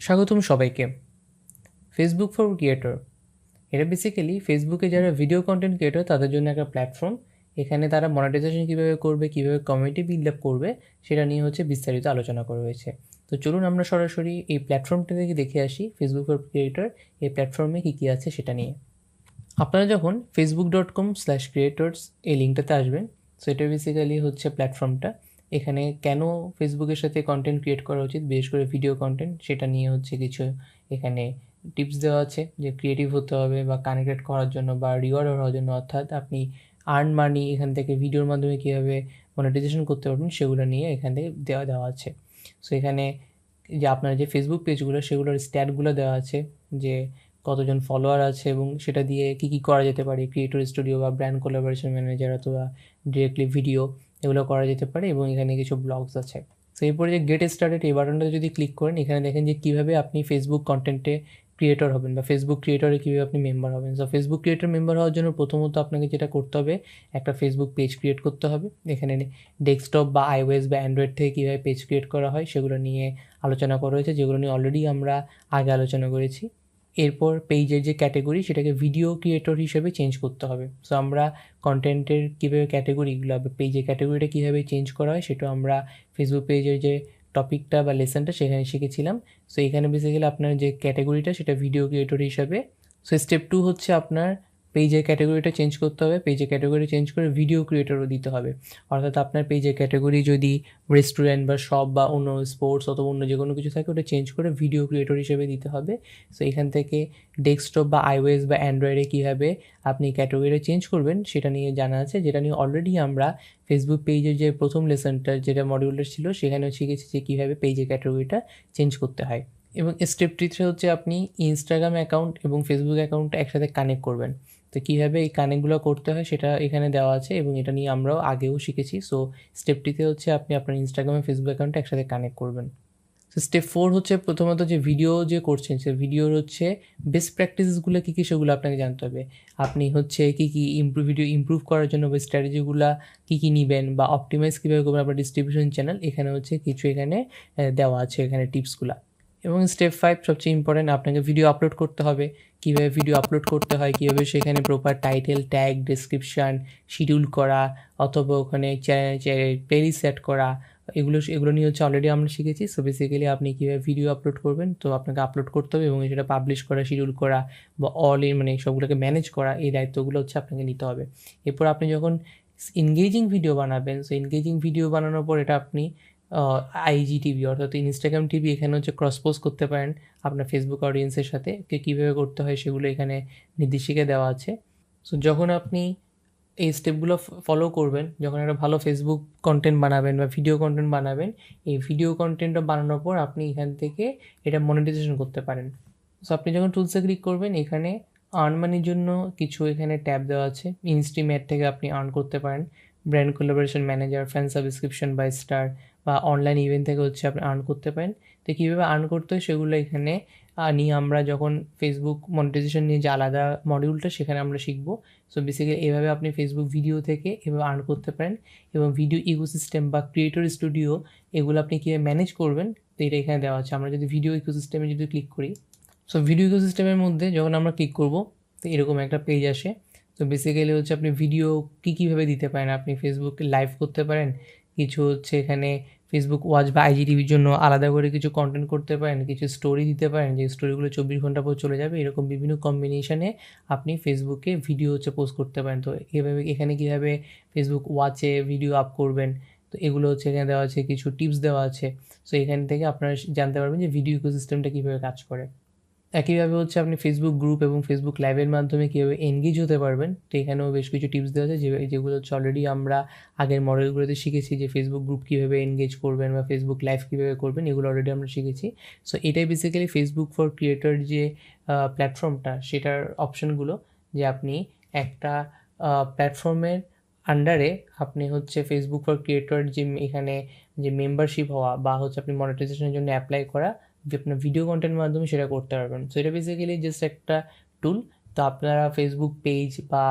স্বাগতম সবাইকে। Facebook for creator এটা বেসিক্যালি ফেসবুকে যারা ভিডিও কন্টেন্ট ক্রিয়েটর তাদের জন্য একটা প্ল্যাটফর্ম এখানে তারা মনিটাইজেশন কীভাবে করবে, কীভাবে কমিউনিটি বিল্ড আপ করবে, সেটা নিয়ে হচ্ছে বিস্তারিত আলোচনা করা হয়েছে। তো চলুন আমরা সরাসরি এই প্ল্যাটফর্মটা থেকে দেখে আসি ফেসবুক ফর ক্রিয়েটর এই প্ল্যাটফর্মে কী কী আছে সেটা নিয়ে। আপনারা যখন Facebook dot com slash creators এই লিঙ্কটাতে আসবেন সো এটা বেসিক্যালি হচ্ছে প্ল্যাটফর্মটা এখানে কেন ফেসবুকের সাথে কন্টেন্ট ক্রিয়েট করা উচিত? বিশেষ করে ভিডিও কন্টেন্ট সেটা নিয়ে হচ্ছে কিছু এখানে টিপস দেওয়া আছে যে ক্রিয়েটিভ হতে হবে বা কানেক্টেড করার জন্য বা রিওয়ার্ড হওয়ার জন্য। অর্থাৎ আপনি আর্ন মানি এখান থেকে ভিডিওর মাধ্যমে কীভাবে মনিটাইজেশন করতে পারবেন, সেগুলো নিয়ে এখান থেকে দেওয়া দেওয়া আছে। সো এখানে যে আপনার যে ফেসবুক পেজগুলো সেগুলোর স্ট্যাটগুলো দেওয়া আছে যে কতজন ফলোয়ার আছে এবং সেটা দিয়ে কী কী করা যেতে পারে। ক্রিয়েটর স্টুডিও বা ব্র্যান্ড কোলাবোরেশন ম্যানেজার অথবা ডিরেক্টলি ভিডিও এগুলো করা যেতে পারে এবং এখানে কিছু ব্লগস আছে। তো এরপরে যে গেট স্টার্টেড এই বাটনটাতে যদি ক্লিক করেন, এখানে দেখেন যে কীভাবে আপনি ফেসবুক কন্টেন্টে ক্রিয়েটর হবেন বা ফেসবুক ক্রিয়েটরে কীভাবে আপনি মেম্বার হবেন। সো ফেসবুক ক্রিয়েটর মেম্বার হওয়ার জন্য প্রথমত আপনাকে যেটা করতে হবে, একটা ফেসবুক পেজ ক্রিয়েট করতে হবে। এখানে ডেস্কটপ বা আইওএস বা অ্যান্ড্রয়েড থেকে কীভাবে পেজ ক্রিয়েট করা হয় সেগুলো নিয়ে আলোচনা করা হয়েছে, যেগুলো নিয়ে অলরেডি আমরা আগে আলোচনা করেছি। এরপর পেজের যে ক্যাটেগরি সেটাকে ভিডিও ক্রিয়েটর হিসেবে চেঞ্জ করতে হবে। সো আমরা কন্টেন্টের কীভাবে ক্যাটেগরিগুলো পেজের ক্যাটেগরিটা কীভাবে চেঞ্জ করা হয়, সেটা আমরা ফেসবুক পেজের যে টপিকটা বা লেসনটা সেখানে শিখেছিলাম। সো এখানে বেসিক্যালি আপনার যে ক্যাটেগরিটা সেটা ভিডিও ক্রিয়েটর হিসাবে। সো স্টেপ টু হচ্ছে আপনার পেজের ক্যাটাগরিটা চেঞ্জ করতে হবে। পেজের ক্যাটাগরি চেঞ্জ করে ভিডিও ক্রিয়েটরও দিতে হবে। অর্থাৎ আপনার পেজের ক্যাটাগরি যদি রেস্টুরেন্ট বা শপ বা অন্য স্পোর্টস অথবা অন্য যে কোনো কিছু থাকে, ওটা চেঞ্জ করে ভিডিও ক্রিয়েটর হিসেবে দিতে হবে। সো এখান থেকে ডেস্কটপ বা আইওএস বা অ্যান্ড্রয়েডে কীভাবে আপনি ক্যাটাগরিটা চেঞ্জ করবেন, সেটা নিয়ে জানা আছে। যেটা নিয়ে অলরেডি আমরা ফেসবুক পেজের যে প্রথম লেসনটা যেটা মডিউলটা ছিল সেখানেও শিখেছি যে কীভাবে পেজের ক্যাটাগরিটা চেঞ্জ করতে হয়। এবং স্টেপ থ্রিতে হচ্ছে আপনি ইনস্টাগ্রাম অ্যাকাউন্ট এবং ফেসবুক অ্যাকাউন্টটা একসাথে কানেক্ট করবেন। তো কীভাবে এই কানেক্টগুলো করতে হয় সেটা এখানে দেওয়া আছে এবং এটা নিয়ে আমরাও আগেও শিখেছি। সো স্টেপটিতে হচ্ছে আপনি আপনার ইনস্টাগ্রাম ফেসবুক অ্যাকাউন্টটা একসাথে কানেক্ট করবেন। সো স্টেপ ফোর হচ্ছে প্রথমত যে ভিডিও যে করছেন সে ভিডিওর হচ্ছে বেস্ট প্র্যাকটিসেসগুলো কী কী সেগুলো আপনাকে জানতে হবে। আপনি হচ্ছে কী কী ইমপ্রুভ ভিডিও ইমপ্রুভ করার জন্য বা স্ট্র্যাটেজিগুলো কী কী নেবেন বা অপটিমাইজ কীভাবে করবেন আপনার ডিস্ট্রিবিউশন চ্যানেল এখানে হচ্ছে কিছু এখানে দেওয়া আছে এখানে টিপসগুলো এবং স্টেপ ফাইভ সবচেয়ে ইম্পর্টেন্ট আপনাকে ভিডিও আপলোড করতে হবে। কীভাবে ভিডিও আপলোড করতে হয়, কীভাবে সেখানে proper title tag description schedule করা, অথবা ওখানে পেরি সেট করা, এগুলো এগুলো নিয়ে হচ্ছে অলরেডি আমরা শিখেছি। সো বেসিক্যালি আপনি কীভাবে ভিডিও আপলোড করবেন, তো আপনাকে আপলোড করতে হবে এবং সেটা পাবলিশ করা শিডিউল করা, বা অল ইন মানে সবগুলোকে ম্যানেজ করা, এই দায়িত্বগুলো হচ্ছে আপনাকে নিতে হবে। এরপর আপনি যখন এনগেজিং ভিডিও বানাবেন সো এনগেজিং ভিডিও বানানোর পর এটা আপনি আইজি টিভি অর্থাৎ ইনস্টাগ্রাম টিভি এখানে হচ্ছে ক্রস পোস্ট করতে পারেন আপনার ফেসবুক অডিয়েন্সের সাথে, কে কীভাবে করতে হয় সেগুলো এখানে নির্দেশিকা দেওয়া আছে। সো যখন আপনি এই স্টেপগুলো ফলো করবেন, যখন একটা ভালো ফেসবুক কন্টেন্ট বানাবেন বা ভিডিও কন্টেন্ট বানাবেন, এই ভিডিও কন্টেন্টটা বানানোর পর আপনি এখান থেকে এটা মনিটাইজেশন করতে পারেন। সো আপনি যখন টুলসে ক্লিক করবেন, এখানে আর্ন মানির জন্য কিছু এখানে ট্যাব দেওয়া আছে। ইনস্ট্রিমেট থেকে আপনি আর্ন করতে পারেন। Brand collaboration manager fan subscription buy star বা অনলাইন ইভেন্ট থেকে হচ্ছে আপনি আর্ন করতে পারেন। তো কীভাবে আর্ন করতে হয় সেগুলো এখানে নিয়ে আমরা যখন ফেসবুক মনিটাইজেশন নিয়ে যে আলাদা মডিউলটা সেখানে আমরা শিখব। সো বেসিক্যালি এভাবে আপনি ফেসবুক ভিডিও থেকে এভাবে আর্ন করতে পারেন এবং ভিডিও ইকোসিস্টেম বা ক্রিয়েটর স্টুডিও এগুলো আপনি কীভাবে ম্যানেজ করবেন, তো এটা এখানে দেওয়া আছে। আমরা যদি ভিডিও ইকোসিস্টেমে যদি ক্লিক করি সো ভিডিও ইকোসিস্টেমের মধ্যে যখন আমরা ক্লিক করব, তো এরকম একটা পেজ আসে। তো বেসিক্যালি হচ্ছে আপনি ভিডিও কী কীভাবে দিতে পারেন? আপনি ফেসবুকে লাইভ করতে পারেন কিছু হচ্ছে এখানে ফেসবুক ওয়াচ বা আইজিটিভির জন্য আলাদা করে কিছু কন্টেন্ট করতে পারেন, কিছু স্টোরি দিতে পারেন, যে স্টোরিগুলো চব্বিশ ঘণ্টা পর চলে যাবে, এরকম বিভিন্ন কম্বিনেশনে আপনি ফেসবুকে ভিডিও হচ্ছে পোস্ট করতে পারেন। তো এভাবে এখানে কীভাবে ফেসবুক ওয়াচে ভিডিও আপ করবেন, তো এগুলো হচ্ছে এখানে দেওয়া আছে, কিছু টিপস দেওয়া আছে। সো এখান থেকে আপনারা জানতে পারবেন যে ভিডিও ইকোসিস্টেমটা কীভাবে কাজ করে। একইভাবে হচ্ছে আপনি ফেসবুক গ্রুপ এবং ফেসবুক লাইভের মাধ্যমে কীভাবে এনগেজ হতে পারবেন, তো এখানেও বেশ কিছু টিপস দেওয়া আছে যেগুলো হচ্ছে অলরেডি আমরা আগের মডেলগুলোতে শিখেছি, যে ফেসবুক গ্রুপ কীভাবে এনগেজ করবেন বা ফেসবুক লাইভ কীভাবে করবেন, এগুলো অলরেডি আমরা শিখেছি। সো এটাই বেসিক্যালি ফেসবুক ফর ক্রিয়েটর যে প্ল্যাটফর্মটা সেটার অপশনগুলো যে আপনি একটা প্ল্যাটফর্মের আন্ডারে আপনি হচ্ছে ফেসবুক ফর ক্রিয়েটর যে এখানে যে মেম্বারশিপ হওয়া বা হচ্ছে আপনি মনিটাইজেশনের জন্য অ্যাপ্লাই করা যে আপনার ভিডিও কন্টেন্টের মাধ্যমে সেটা করতে পারবেন। সো এটা বেসিক্যালি জাস্ট একটা টুল তো আপনারা ফেসবুক পেজ বা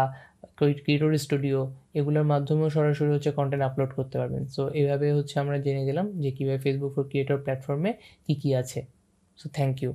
ক্রিয়েটর স্টুডিও এগুলোর মাধ্যমেও সরাসরি হচ্ছে কন্টেন্ট আপলোড করতে পারবেন। সো এভাবে হচ্ছে আমরা জেনে গেলাম যে কীভাবে ফেসবুক ফর ক্রিয়েটর প্ল্যাটফর্মে কী কী আছে। So thank you